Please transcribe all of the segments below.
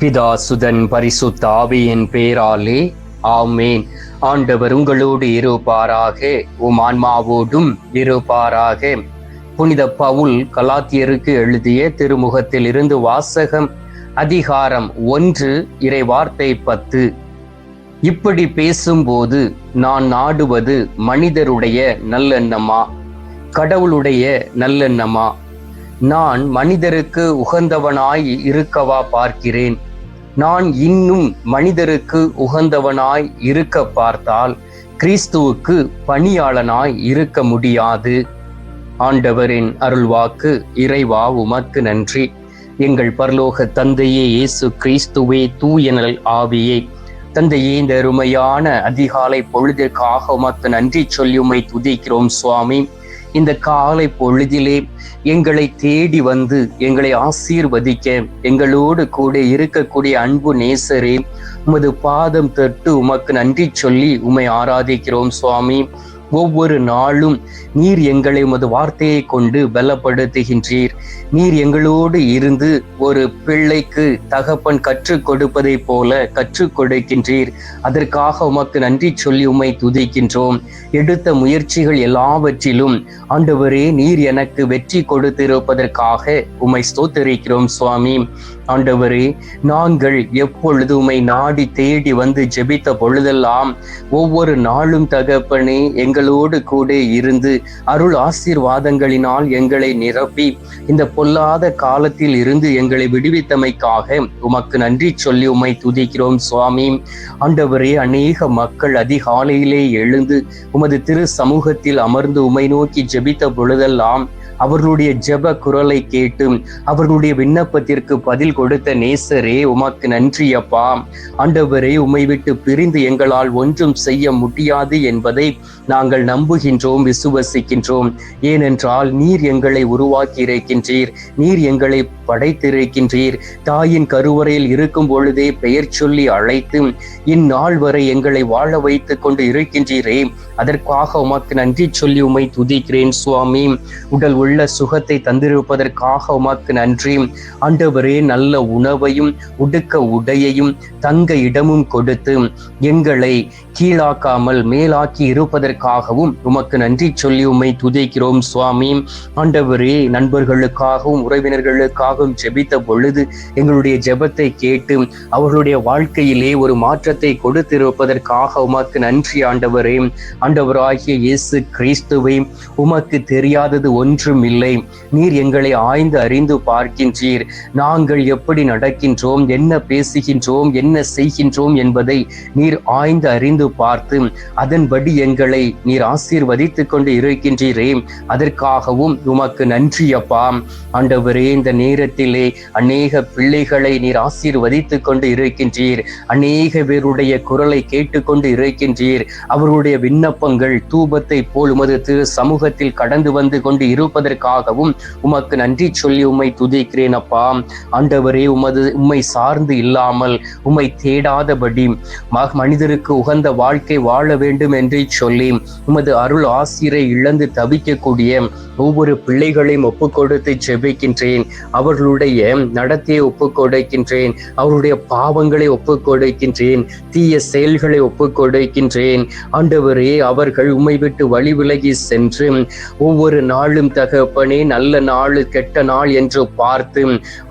பிதா சுதன் பரிசுத்த ஆவியின் பேராலே ஆமேன். ஆண்டவர் உங்களோடு இருப்பாராக உம் ஆன்மாவோடும் இருப்பாராக. புனித பவுல் கலாத்தியருக்கு எழுதிய திருமுகத்தில் இருந்து வாசகம் அதிகாரம் ஒன்று இறை வார்த்தை பத்து. இப்படி பேசும்போது நான் நாடுவது மனிதருடைய நல்லெண்ணமா? கடவுளுடைய நல்லெண்ணமா? நான் மனிதருக்கு உகந்தவனாய் இருக்கவா பார்க்கிறேன். நான் இன்னும் மனிதருக்கு உகந்தவனாய் இருக்க பார்த்தால் கிறிஸ்துவுக்கு பணியாளனாய் இருக்க முடியாது. ஆண்டவரின் அருள்வாக்கு இறைவா உமக்கு நன்றி. எங்கள் பரலோக தந்தையே இயேசு கிறிஸ்துவே தூயனல் ஆவியே. தந்தையே இந்த அருமையான அதிகாலை பொழுதுக்காக உமக்கு நன்றி சொல்லி உமை துதிக்கிறோம் சுவாமி. இந்த காலை பொழுதிலே எங்களை தேடி வந்து எங்களை ஆசீர்வதிக்க எங்களோடு கூட இருக்கக்கூடிய அன்பு நேசரே உமது பாதம் தட்டு உமக்கு நன்றி சொல்லி உம்மை ஆராதிக்கிறோம் சுவாமி. ஒவ்வொரு நாளும் நீர் எங்களை உமது வார்த்தையை கொண்டு பலப்படுத்துகின்றீர். நீர் எங்களோடு இருந்து ஒரு பிள்ளைக்கு தகப்பன் கற்றுக் கொடுப்பதை போல கற்றுக் கொடுக்கின்றீர். அதற்காக உமக்கு நன்றி சொல்லி உமை துதிக்கின்றோம். எடுத்த முயற்சிகள் எல்லாவற்றிலும் ஆண்டவரே நீர் எனக்கு வெற்றி கொடுத்திருப்பதற்காக உமை ஸ்தோத்தரிக்கிறோம் சுவாமி. ஆண்டவரே நாங்கள் எப்பொழுது உமை நாடி தேடி வந்து ஜெபித்த பொழுதெல்லாம் ஒவ்வொரு நாளும் தகப்பனே எங்கள் எங்களோடு கூட இருந்து அருள் ஆசீர்வாதங்களினால் எங்களை நிரப்பி இந்த பொல்லாத காலத்தில் இருந்து எங்களை விடுவித்தமைக்காக உமக்கு நன்றி சொல்லி உம்மை துதிக்கிறோம் சுவாமி. ஆண்டவரே அநேக மக்கள் அதிகாலையிலே எழுந்து உமது திரு சமூகத்தில் அமர்ந்து உமை நோக்கி ஜெபித்த பொழுதெல்லாம் அவர்களுடைய ஜெப குரலை கேட்டு அவர்களுடைய விண்ணப்பத்திற்கு பதில் கொடுத்த நேசரே உமக்கு நன்றி அப்பா. ஆண்டவரே உம்மை விட்டு பிரிந்து எங்களால் ஒன்றும் செய்ய முடியாது என்பதை நாங்கள் நம்புகின்றோம் விசுவசிக்கின்றோம். ஏனென்றால் நீர் எங்களை உருவாக்கி இருக்கின்றீர் நீர் எங்களை படைத்திருக்கின்றீர். தாயின் கருவறையில் இருக்கும் பொழுதே பெயர் சொல்லி அழைத்து இந்நாள் வரை எங்களை வாழ வைத்துக் கொண்டு இருக்கின்றீரே அதற்காக உமக்கு நன்றி சொல்லி உமை துதிக்கிறேன் சுவாமி. உடல் உள்ள சுகத்தை தந்திருப்பதற்காக உமக்கு நன்றி. ஆண்டவரே நல்ல உணவையும் உடுக்க உடையையும் தங்க இடமும் கொடுத்து எங்களை கீழாக்காமல் மேலாக்கி இருப்பதற்காகவும் உமக்கு நன்றி சொல்லி உம்மை துதிக்கிறோம் சுவாமி. ஆண்டவரே நண்பர்களுக்காகவும் உறவினர்களுக்காகவும் ஜெபித்த பொழுது எங்களுடைய ஜெபத்தை கேட்டு அவர்களுடைய வாழ்க்கையிலே ஒரு மாற்றத்தை கொடுத்திருப்பதற்காக உமக்கு நன்றி ஆண்டவரே. ஆண்டவராகிய இயேசு கிறிஸ்துவை உமக்கு தெரியாதது ஒன்றும் இல்லை. நீர் எங்களை ஆய்ந்து அறிந்து பார்க்கின்றீர். நாங்கள் எப்படி நடக்கின்றோம்? என்ன பேசுகின்றோம்? என்ன செய்கின்றோம் என்பதை நீர் ஆய்ந்து அறிந்து பார்த்து அதன்படி எங்களை நீர் ஆசீர்வதித்துக் கொண்டு இருக்கின்றீரே. அதற்காகவும் உமக்கு நன்றி அப்பா. ஆண்டவரே இந்த நேரத்திலே அநேக பிள்ளைகளை நீர் ஆசீர்வதித்துக் கொண்டு இருக்கின்றீர். அநேக பேருடைய குரலை கேட்டுக்கொண்டு இருக்கின்றீர். அவருடைய விண்ணப்பங்கள் தூபத்தை போல் உமது திரு சமூகத்தில் கடந்து வந்து கொண்டு இருப்பதற்கு இருப்பதற்காகவும் உமக்கு நன்றி சொல்லி உம்மை துதிக்கிறேன் அப்பா. ஆண்டவரே உமது உம்மை சார்ந்து இல்லாமல் உம்மை தேடாதபடி மனிதருக்கு உகந்த வாழ்க்கை வாழ வேண்டும் என்று சொல்லி உமது அருள் ஆசிரியரை இழந்து தவிக்கக்கூடிய ஒவ்வொரு பிள்ளைகளையும் ஒப்புக்கொடுத்து செபிக்கின்றேன் அவர்களுடைய நடத்தையை ஒப்புக்கொடுக்கின்றேன். அவருடைய பாவங்களை ஒப்புக்கொடுக்கின்றேன். தீய செயல்களை ஒப்புக்கொடுக்கின்றேன். ஆண்டவரே அவர்கள் உம்மை விட்டு வழி விலகி சென்று ஒவ்வொரு நாளும் தக தகப்பனே நல்ல நாள் கெட்ட நாள் என்று பார்த்து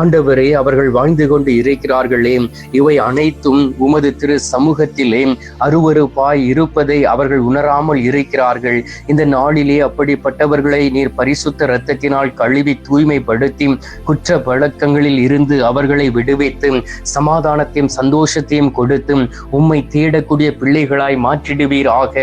ஆண்டவரே அவர்கள் வாழ்ந்து கொண்டு இருக்கிறார்களே. இவை அனைத்தும் உமது திரு சமூகத்திலே அருவறுப்பாய் இருப்பதை அவர்கள் உணராமல் இருக்கிறார்கள். இந்த நாளிலே அப்படிப்பட்டவர்களை நீர் பரிசுத்த இரத்தத்தினால் கழுவி தூய்மைப்படுத்தி குற்ற பழக்கங்களில் இருந்து அவர்களை விடுவித்து சமாதானத்தையும் சந்தோஷத்தையும் கொடுத்து உம்மை தேடக்கூடிய பிள்ளைகளாய் மாற்றிடுவீராக.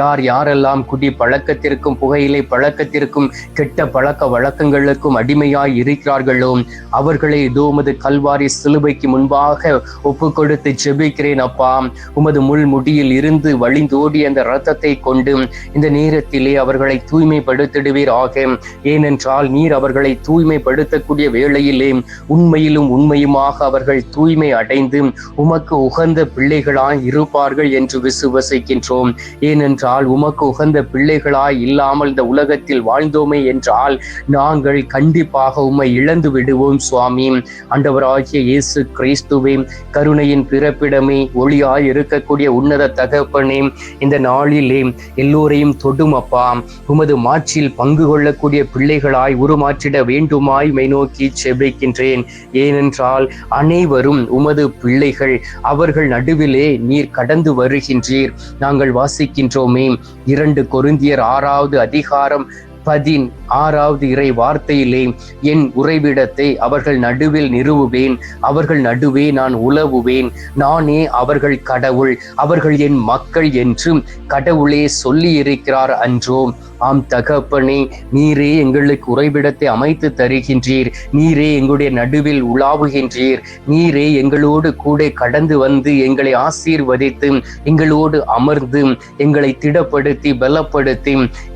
யார் யாரெல்லாம் குடி பழக்கத்திற்கும் புகையிலை பழக்கத்திற்கும் கெட்ட பழக்க வழக்கங்களுக்கும் அடிமையாய் இருக்கிறார்களோ அவர்களை உமது கல்வாரி சிலுவைக்கு முன்பாக ஒப்பு கொடுத்து ஜெபிக்கிறேன் அப்பா. உமது முள் முடியில் இருந்து வழிந்தோடி அந்த ரத்தத்தை கொண்டு இந்த நேரத்திலே அவர்களை தூய்மைப்படுத்திடுவீராக ஏனென்றால் நீர் அவர்களை தூய்மைப்படுத்தக்கூடிய வேளையிலே உண்மையிலும் உண்மையுமாக அவர்கள் தூய்மை அடைந்து உமக்கு உகந்த பிள்ளைகளாய் இருப்பார்கள் என்று விசுவசிக்கின்றோம். ஏனென்றால் உமக்கு உகந்த பிள்ளைகளாய் இல்லாமல் இந்த உலகத்தில் வாழ்ந்தோமே என்று என்றால் நாங்கள் கண்டிப்பாக உம்மை இழந்து விடுவோம் சுவாமி. ஆண்டவராகிய இயேசு கிறிஸ்துவே கருணையின் பிறப்பிடமே ஒளியாய் இருக்கக்கூடிய உன்னத தகப்பனே இந்த நாளிலே எல்லோரையும் தொடும் அப்பா. உமது மாற்றில் பங்கு கொள்ளக்கூடிய பிள்ளைகளாய் உருமாற்றிட வேண்டுமாய் மை நோக்கி செபிக்கின்றேன். ஏனென்றால் அனைவரும் உமது பிள்ளைகள் அவர்கள் நடுவிலே நீர் கடந்து வருகின்றீர். நாங்கள் வாசிக்கின்றோமே இரண்டு கொருந்தியர் ஆறாவது அதிகாரம் பதின் ஆறாவது இறை வார்த்தையிலே என் உறைவிடத்தை அவர்கள் நடுவில் நிறுவுவேன். அவர்கள் நடுவே நான் உலவுவேன். நானே அவர்கள் கடவுள். அவர்கள் என் மக்கள் என்றும் கடவுளே சொல்லியிருக்கிறார் அன்றோ ஆம் தகப்பனே நீரே எங்களுக்கு உறைவிடத்தை அமைத்து தருகின்றீர். நீரே எங்களுடைய நடுவில் உலாவுகின்றீர். நீரே எங்களோடு கூட கடந்து வந்து எங்களை ஆசீர்வதித்து எங்களோடு அமர்ந்து எங்களை திடப்படுத்தி பலப்படுத்தி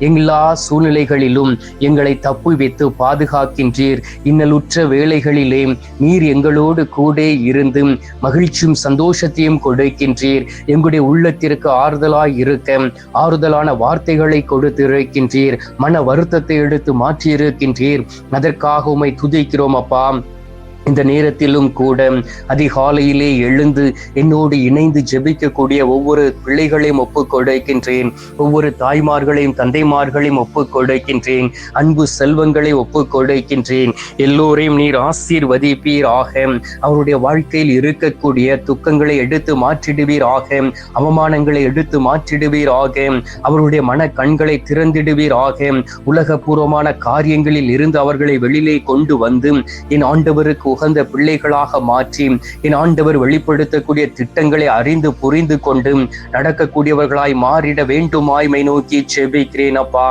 எல்லா சூழ்நிலைகளிலும் எங்களை தப்புவித்து பாதுகாக்கின்றீர். இன்னலுற்ற வேலைகளிலே நீர் எங்களோடு கூட இருந்து மகிழ்ச்சியும் சந்தோஷத்தையும் கொடுக்கின்றீர். எங்களுடைய உள்ளத்திற்கு ஆறுதலாய் இருக்க ஆறுதலான வார்த்தைகளை கொடுத்திருக்க இருக்கின்றீர். மன வருத்தத்தை எடுத்து மாற்றி இருக்கின்றீர் அதற்காக உமை துதிக்கிறோம் அப்பா. இந்த நேரத்திலும் கூட அதிகாலையிலே எழுந்து என்னோடு இணைந்து ஜெபிக்கக்கூடிய ஒவ்வொரு பிள்ளைகளையும் ஒப்பு கொடுக்கின்றேன். ஒவ்வொரு தாய்மார்களையும் தந்தைமார்களையும் ஒப்பு கொடுக்கின்றேன். அன்பு செல்வங்களை ஒப்புக் கொடுக்கின்றேன். எல்லோரையும் நீர் ஆசீர்வதிப்பீராக. அவருடைய வாழ்க்கையில் இருக்கக்கூடிய துக்கங்களை எடுத்து மாற்றிடுவீர் ஆக அவமானங்களை எடுத்து மாற்றிடுவீர் ஆக அவருடைய மன கண்களை திறந்திடுவீராக. உலகபூர்வமான காரியங்களில் இருந்து அவர்களை வெளியிலே கொண்டு வந்து என் ஆண்டவருக்கு உகந்த பிள்ளைகளாக மாற்றி என் ஆண்டவர் வெளிப்படுத்தக்கூடிய திட்டங்களை அறிந்து புரிந்து கொண்டு நடக்கக்கூடியவர்களாய் மாறிட வேண்டுமாய்மை நோக்கி செபிக்கிறேன் அப்பா.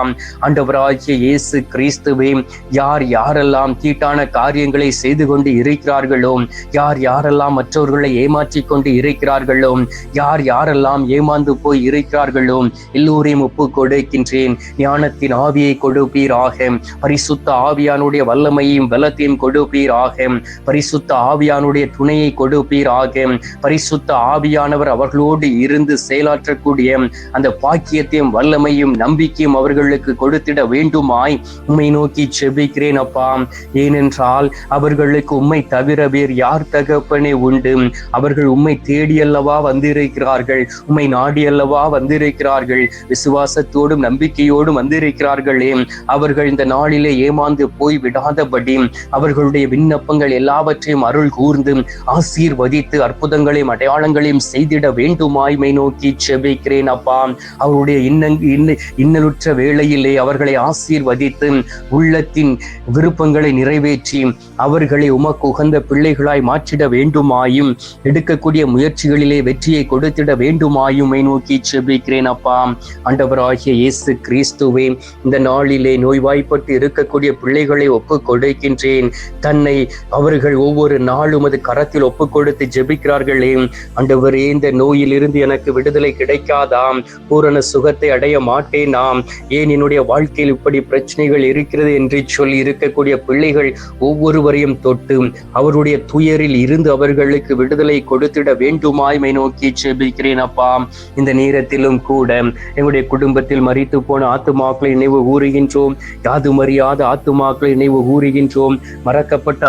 ஆண்டவராகிய இயேசு கிறிஸ்துவே யார் யாரெல்லாம் தீட்டான காரியங்களை செய்து கொண்டு இருக்கிறார்களோ யார் யாரெல்லாம் மற்றவர்களை ஏமாற்றி கொண்டு இருக்கிறார்களோ யார் யாரெல்லாம் ஏமாந்து போய் இருக்கிறார்களோ எல்லோரையும் ஒப்பு கொடுக்கின்றேன் ஞானத்தின் ஆவியை கொடுப்பீராக. பரிசுத்த ஆவியானுடைய வல்லமையும் பலத்தையும் கொடுப்பீராக. பரிசுத்த ஆவியானுடைய துணையை கொடுப்பீராக பரிசுத்த ஆவியானவர் அவர்களோடு இருந்து செயலாற்றக்கூடிய அந்த பாக்கியத்தையும் வல்லமையும் நம்பிக்கையும் அவர்களுக்கு கொடுத்திட வேண்டுமாய். உம்மை நோக்கி செபிக்கிறேன் அப்பா. ஏனென்றால் அவர்களுக்கு உம்மை தவிர வேறு யார் தகப்பனே உண்டு? அவர்கள் உம்மை தேடி அல்லவா வந்திருக்கிறார்கள்? உம்மை நாடியல்லவா வந்திருக்கிறார்கள்? விசுவாசத்தோடும் நம்பிக்கையோடும் வந்திருக்கிறார்களே. அவர்கள் இந்த நாளிலே ஏமாந்து போய் விடாதபடி அவர்களுடைய விண்ணப்பங்கள் எல்லாவற்றையும் அருள் கூர்ந்து ஆசீர்வதித்து அற்புதங்களையும் அடையாளங்களையும் செய்திட வேண்டுமாய்மை நோக்கி செபிக்கிறேன் அப்பா. அவருடைய இன்ன இன்னலுற்ற வேளையிலே அவர்களை ஆசீர்வதித்து உள்ளத்தின் விருப்பங்களை நிறைவேற்றி அவர்களை உமக்கு உகந்த பிள்ளைகளாய் மாற்றிட வேண்டுமாயும் எடுக்கக்கூடிய முயற்சிகளிலே வெற்றியை கொடுத்திட வேண்டுமாயுமை நோக்கி செபிக்கிறேன் அப்பா. ஆண்டவராகிய இயேசு கிறிஸ்துவே இந்த நாளிலே நோய்வாய்ப்பட்டு இருக்கக்கூடிய பிள்ளைகளை ஒப்புக் கொடுக்கின்றேன் தன்னை அவர் அவர்கள் ஒவ்வொரு நாளும் அது கரத்தில் ஒப்பு கொடுத்து ஜெபிக்கிறார்களே. ஆண்டவரே இந்த நோயில் இருந்து எனக்கு விடுதலை கிடைக்காதாம். பூரண சுகத்தை அடைய மாட்டேனாம் ஏன் என்னுடைய வாழ்க்கையில் இப்படி பிரச்சனைகள் இருக்கிறது என்று சொல்லி இருக்கக்கூடிய பிள்ளைகள் ஒவ்வொருவரையும் தொட்டு அவருடைய துயரில் இருந்து அவர்களுக்கு விடுதலை கொடுத்திட வேண்டுமாய்மை நோக்கி ஜெபிக்கிறேன் அப்பா. இந்த நேரத்திலும் கூட எங்களுடைய குடும்பத்தில் மறித்து போன ஆத்துமாக்களை நினைவு கூறுகின்றோம். யாது மறியாத ஆத்துமாக்களை நினைவு கூறுகின்றோம். மறக்கப்பட்ட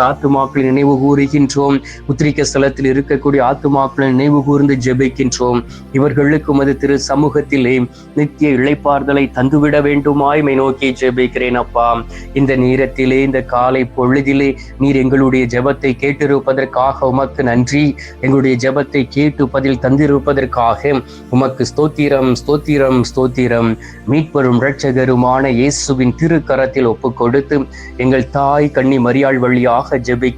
ஆத்துமாக்களை நினைவு கூறுகின்றோம். உத்திரிக்க ஸ்தலத்தில் இருக்கக்கூடிய ஆத்துமாக்களை நினைவு கூர்ந்து ஜெபிக்கின்றோம். இவர்களுக்கு உமது திரு சமூகத்திலே நித்திய இழைப்பார்தலை தந்துவிட வேண்டுமாய் மை நோக்கி ஜெபிக்கிறேன் அப்பா. இந்த நேரத்திலே இந்த காலை பொழுதிலே நீர் எங்களுடைய ஜெபத்தை கேட்டிருப்பதற்காக உமக்கு நன்றி. எங்களுடைய ஜெபத்தை கேட்டு பதில் தந்திருப்பதற்காக உமக்கு ஸ்தோத்திரம் ஸ்தோத்திரம் ஸ்தோத்திரம். மீட்பரும் இரட்சகருமான இயேசுவின் திருக்கரத்தில் ஒப்பு கொடுத்து எங்கள் தாய் கண்ணி மரியாள் வழியாக ஜெபிக்க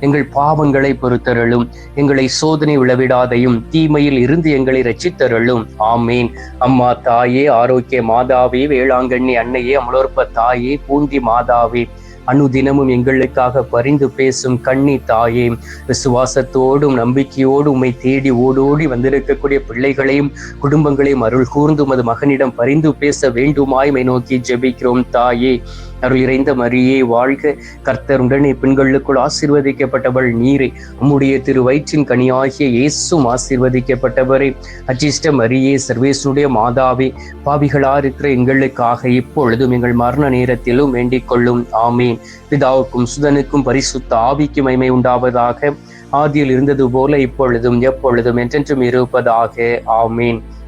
எங்கள் பாவங்களை பொறுத்தருளும். எங்களை சோதனை விழவிடாதையும் தீமையில் இருந்து எங்களை ரச்சித்தருளும் ஆமேன். அம்மா தாயே ஆரோக்கிய மாதாவே வேளாங்கண்ணி அன்னையே அமலோற்ப தாயே பூண்டி மாதாவே அனுதினமும் எங்களுக்காக பரிந்து பேசும் கண்ணி தாயே விசுவாசத்தோடும் நம்பிக்கையோடும் உம்மை தேடி ஓடோடி வந்திருக்கக்கூடிய பிள்ளைகளையும் குடும்பங்களையும் அருள் கூர்ந்து உமது மகனிடம் பரிந்து பேச வேண்டுமாய்மை நோக்கி ஜெபிக்கிறோம் தாயே. அருள் இறைந்த மரியே வாழ்க கர்த்தர் உடனே பெண்களுக்குள் ஆசீர்வதிக்கப்பட்டவள் நீரே. உம்முடைய திரு வயிற்றின் கனியாகிய இயேசும் ஆசீர்வதிக்கப்பட்டவரே. அச்சிஷ்ட மரியே சர்வேசுடைய மாதாவே பாவிகளா இருக்கிற எங்களுக்காக இப்பொழுதும் எங்கள் மரண நேரத்திலும் வேண்டிக் கொள்ளும். ஆமீன். பிதாவுக்கும் சுதனுக்கும் பரிசுத்த ஆவிக்கும் மைமை உண்டாவதாக ஆதியில் இருந்தது போல இப்பொழுதும் எப்பொழுதும் என்றென்றும் இருப்பதாக. ஆமீன்.